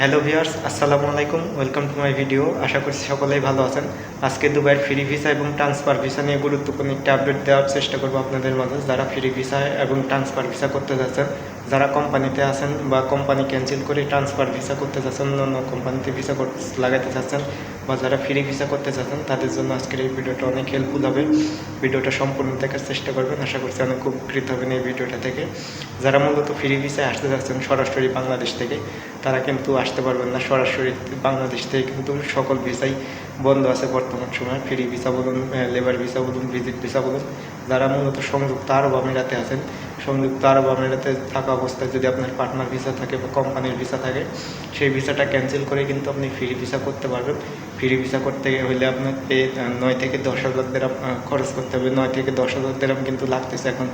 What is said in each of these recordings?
Hello viewers, আসসালামু আলাইকুম, welcome to my video. আশা করছি সকলেই ভালো আছেন। আজকে দুবাইয়ের ফ্রি ভিসা এবং ট্রান্সফার ভিসা নিয়ে গুরুত্বপূর্ণ একটি আপডেট দেওয়ার চেষ্টা করব আপনাদের মাঝে। যারা ফ্রি ভিসা এবং ট্রান্সফার ভিসা করতে যাচ্ছেন যারা কোম্পানিতে আছেন বা কোম্পানি ক্যান্সেল করে ট্রান্সফার ভিসা করতে চাচ্ছেন, অন্য কোম্পানিতে ভিসা লাগাতে চাচ্ছেন বা যারা ফ্রি ভিসা করতে চাচ্ছেন, তাদের জন্য আজকের এই ভিডিওটা অনেক হেল্পফুল হবে। ভিডিওটা সম্পূর্ণ দেখার চেষ্টা করবেন। আশা করছি অনেক উপকৃত হবেন এই ভিডিওটা থেকে। যারা মূলত ফ্রি ভিসায় আসতে যাচ্ছেন সরাসরি বাংলাদেশ থেকে, তারা কিন্তু আসতে পারবেন না। সরাসরি বাংলাদেশ থেকে কিন্তু সকল ভিসাই বন্ধ আছে বর্তমান সময়। ফ্রি ভিসা বলুন লেবার ভিসা বলুন ভিজিট ভিসা বলুন। যারা মূলত সংযুক্ত আরব আমিরাতে আছেন সংযুক্ত আরব আমিরাতে থাকা অবস্থায় যদি আপনার পার্টনার ভিসা থাকে বা কোম্পানির ভিসা থাকে, সেই ভিসাটা ক্যান্সেল করে কিন্তু আপনি ফ্রি ভিসা করতে পারবেন। ফ্রি ভিসা করতে হলে আপনাকে নয় থেকে দশ হাজার দেরাম খরচ করতে হবে। নয় থেকে দশ হাজার দেরাম কিন্তু লাগতেছে এখন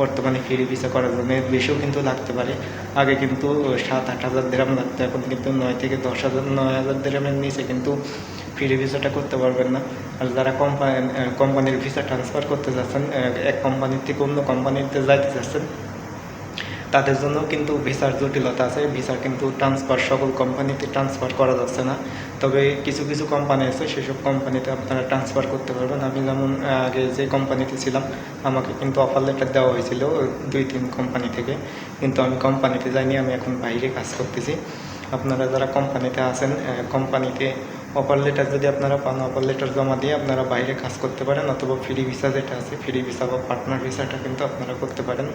বর্তমানে ফ্রি ভিসা করার জন্য। এর বেশিও কিন্তু লাগতে পারে। আগে কিন্তু সাত আট হাজার দেরাম লাগতো। এখন কিন্তু নয় থেকে দশ হাজার, নয় হাজার দেরামের নিচে কিন্তু ফ্রি ভিসাটা করতে পারবেন না। আর যারা কোম্পানি কোম্পানির ভিসা ট্রান্সফার করতে যাচ্ছেন এক কোম্পানির থেকে অন্য কোম্পানিতে যাইতে যাচ্ছেন, তাদের জন্য কিন্তু ভিসার জটিলতা আছে। ভিসা কিন্তু ট্রান্সফার সকল কোম্পানিতে ট্রান্সফার করা যাচ্ছে না। তবে কিছু কিছু কোম্পানি আছে, সেসব কোম্পানিতে আপনারা ট্রান্সফার করতে পারবেন। আমি যেমন আগে যে কোম্পানিতে ছিলাম, আমাকে কিন্তু অফার লেটার দেওয়া হয়েছিল দুই, তিন কোম্পানি থেকে। কিন্তু আমি কোম্পানিতে যাইনি, আমি এখন বাইরে কাজ করতেছি। আপনারা যারা কোম্পানিতে আছেন কোম্পানিতে অফার লেটার যদি আপনারা পান অফার লেটার জমা দিয়ে আপনারা বাইরে কাজ করতে পারেন, অথবা ফ্রি ভিসা যেটা আছে ফ্রি ভিসা বা পার্টনার ভিসাটা কিন্তু আপনারা করতে পারেন।